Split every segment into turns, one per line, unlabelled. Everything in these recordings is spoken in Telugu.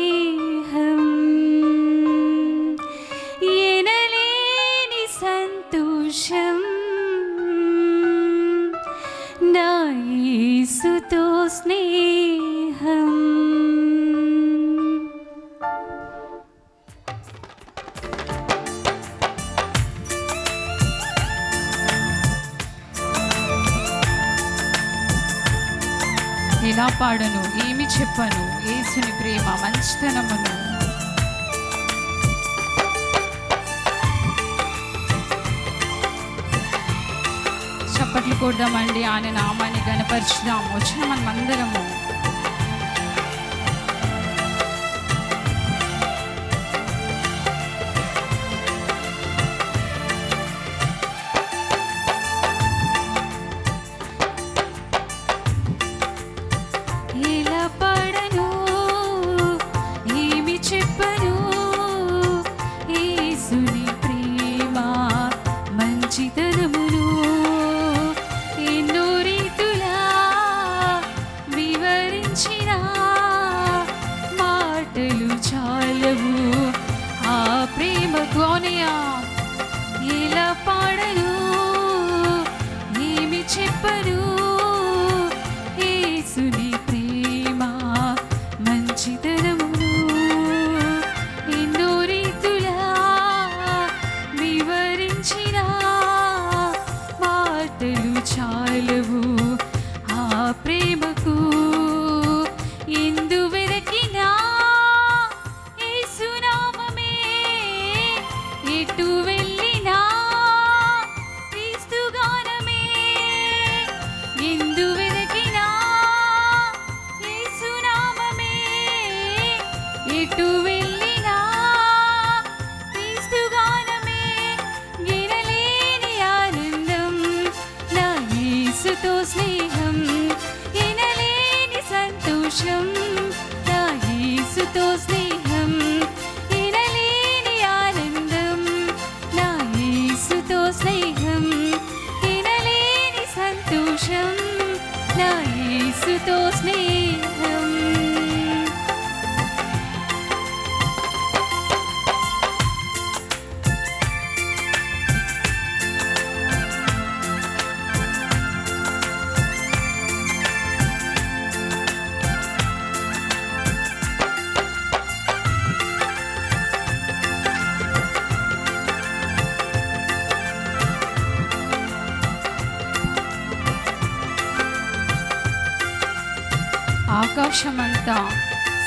స్నేహం. ఎనలేని సంతోషం. నా యేసుతో స్నేహం. ఇలా పాడను? ఈ చెప్పను. ఏసుని ప్రేమ మంచితనమును. చప్పట్లు కొడదామండి. ఆయన నామాన్ని గణపరిచుదాము. వచ్చిన మనమందరము.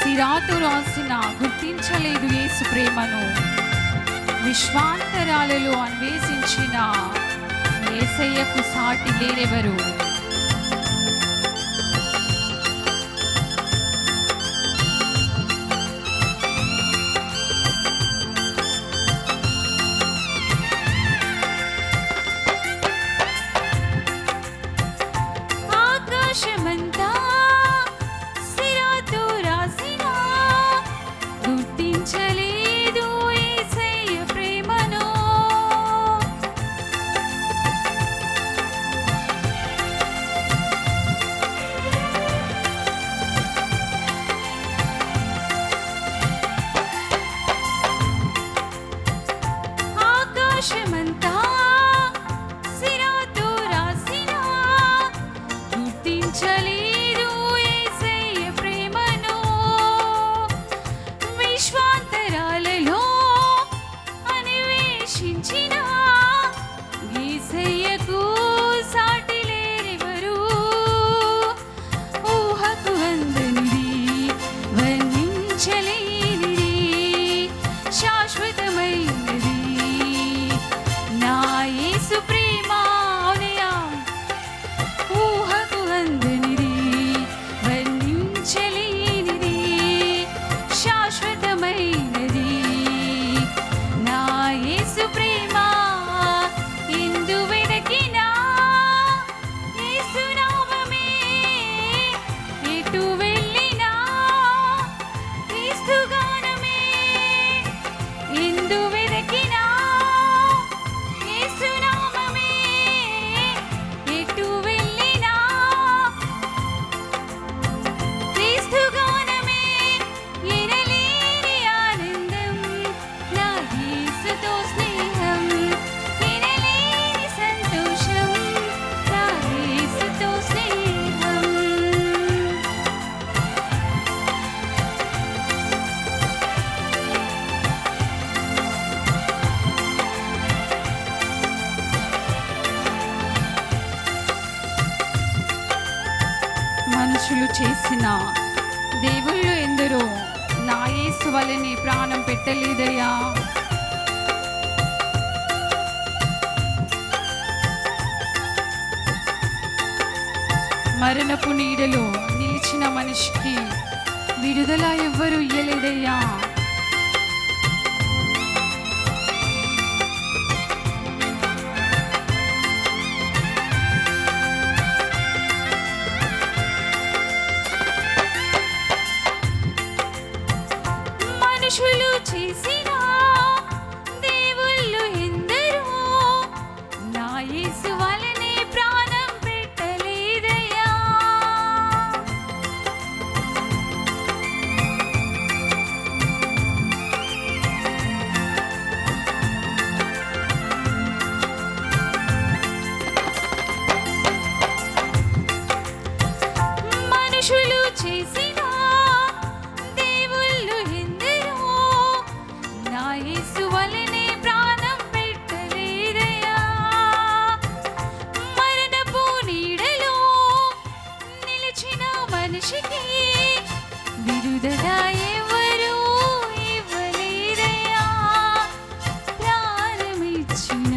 సిరాతో రాసిన గుర్తించలేదు యేసు ప్రేమను. విశ్వాంతరాలలో అన్వేషించిన ఏసయ్యకు సాటి లేరెవరు? नाशमन्ता దేవుళ్ళు ఎందరో? నా యేసు వలనే ప్రాణం పెట్టలేదయ్యా. మరణపు నీడలో నిలిచిన మనిషికి విడుదల ఎవ్వరు ఇయ్యలేదయ్యా. మనుషులు చేసిన to.